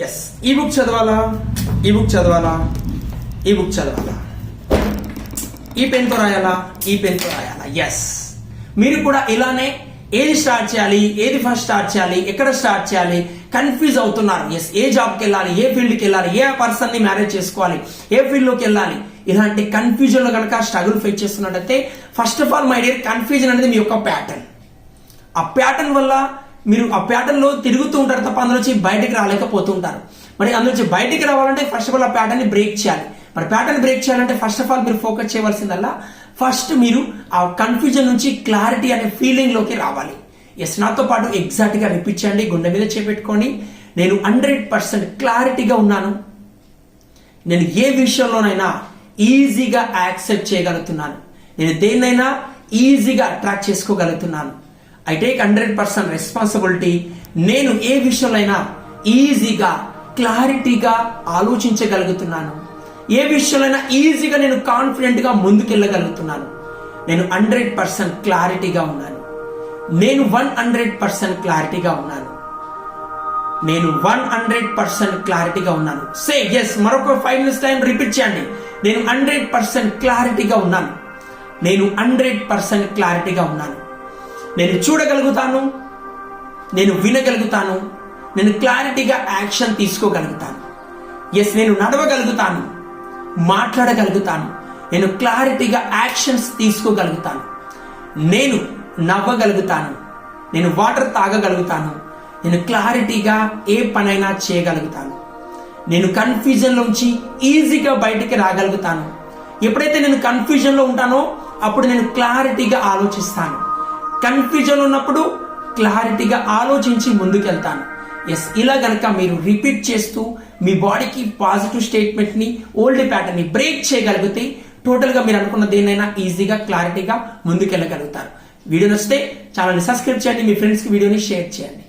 Yes ఈ book చదవాలా? ఈ బుక్ చదవాలా? ఈ బుక్ చదవాలా? ఈ పెన్తో రాయాలా? ఈ పెన్తో రాయాలా? ఎస్ మీరు కూడా ఇలానే ఏది స్టార్ట్ చేయాలి? ఏది ఫస్ట్ స్టార్ట్ చేయాలి? ఎక్కడ స్టార్ట్ చేయాలి? కన్ఫ్యూజ్ అవుతున్నారు. ఎస్ ఏ జాబ్కి వెళ్ళాలి? ఏ ఫీల్డ్కి వెళ్ళాలి? ఏ పర్సన్ని మ్యారేజ్ చేసుకోవాలి? ఏ ఫీల్డ్లోకి వెళ్ళాలి? ఇలాంటి కన్ఫ్యూజన్లో కనుక struggle face చేస్తున్నట్టయితే first of all my dear confusion అనేది మీ యొక్క ప్యాటర్న్ ఆ ప్యాటర్న్ వల్ల మీరు ఆ ప్యాటర్న్లో తిరుగుతూ ఉంటారు తప్ప అందులో నుంచి బయటకు రాలేకపోతూ ఉంటారు మరి అందులో నుంచి బయటికి రావాలంటే ఫస్ట్ ఆఫ్ ఆల్ ఆ ప్యాటర్న్ని బ్రేక్ చేయాలి. మరి ప్యాటర్న్ బ్రేక్ చేయాలంటే ఫస్ట్ ఆఫ్ ఆల్ మీరు ఫోకస్ చేయవలసిందల్లా ఫస్ట్ మీరు ఆ కన్ఫ్యూజన్ నుంచి క్లారిటీ అనే ఫీలింగ్లోకి రావాలి. ఎస్ నాతో పాటు ఎగ్జాక్ట్గా రిపీట్ చేయండి గుండె మీద చేపెట్టుకొని నేను హండ్రెడ్ పర్సెంట్ క్లారిటీగా ఉన్నాను. నేను ఏ విషయంలోనైనా ఈజీగా యాక్సెప్ట్ చేయగలుగుతున్నాను. నేను దేన్నైనా ఈజీగా attract చేసుకోగలుగుతున్నాను. I take hundred percent responsibility నేను ఏ విషయంలో ఈజీగా క్లారిటీగా ఆలోచించగలుగుతున్నాను. ఏ విషయంలో ఈజీగా నేను కాన్ఫిడెంట్గా ముందుకెళ్ళగలుగుతున్నాను. నేను హండ్రెడ్ పర్సెంట్ క్లారిటీగా ఉన్నాను. నేను వన్ హండ్రెడ్ పర్సెంట్ క్లారిటీగా ఉన్నాను. నేను వన్ హండ్రెడ్ పర్సెంట్ క్లారిటీగా ఉన్నాను. సే ఎస్ మరొక ఫైవ్ మినిట్స్ టైం రిపీట్ చేయండి. నేను హండ్రెడ్ పర్సెంట్ క్లారిటీగా ఉన్నాను. నేను హండ్రెడ్ పర్సెంట్ క్లారిటీగా ఉన్నాను. నేను చూడగలుగుతాను నేను వినగలుగుతాను నేను క్లారిటీగా యాక్షన్ తీసుకోగలుగుతాను. ఎస్ నేను నడవగలుగుతాను మాట్లాడగలుగుతాను నేను క్లారిటీగా యాక్షన్స్ తీసుకోగలుగుతాను. నేను నవ్వగలుగుతాను నేను వాటర్ తాగగలుగుతాను నేను క్లారిటీగా ఏ పనైనా చేయగలుగుతాను. నేను కన్ఫ్యూజన్లోంచి ఈజీగా బయటికి రాగలుగుతాను. ఎప్పుడైతే నేను కన్ఫ్యూజన్లో ఉంటానో అప్పుడు నేను క్లారిటీగా ఆలోచిస్తాను. కన్ఫ్యూజన్ ఉన్నప్పుడు క్లారిటీగా ఆలోచించి ముందుకెళ్తాను. ఎస్ ఇలా గనక మీరు రిపీట్ చేస్తూ మీ బాడీకి పాజిటివ్ స్టేట్మెంట్ని ఓల్డ్ ప్యాటర్న్ని బ్రేక్ చేయగలిగితే టోటల్గా మీరు అనుకున్న దేన్నైనా ఈజీగా క్లారిటీగా ముందుకెళ్ళగలుగుతారు. వీడియో నచ్చితే ఛానల్ని సబ్స్క్రైబ్ చేయండి మీ ఫ్రెండ్స్కి వీడియోని షేర్ చేయండి.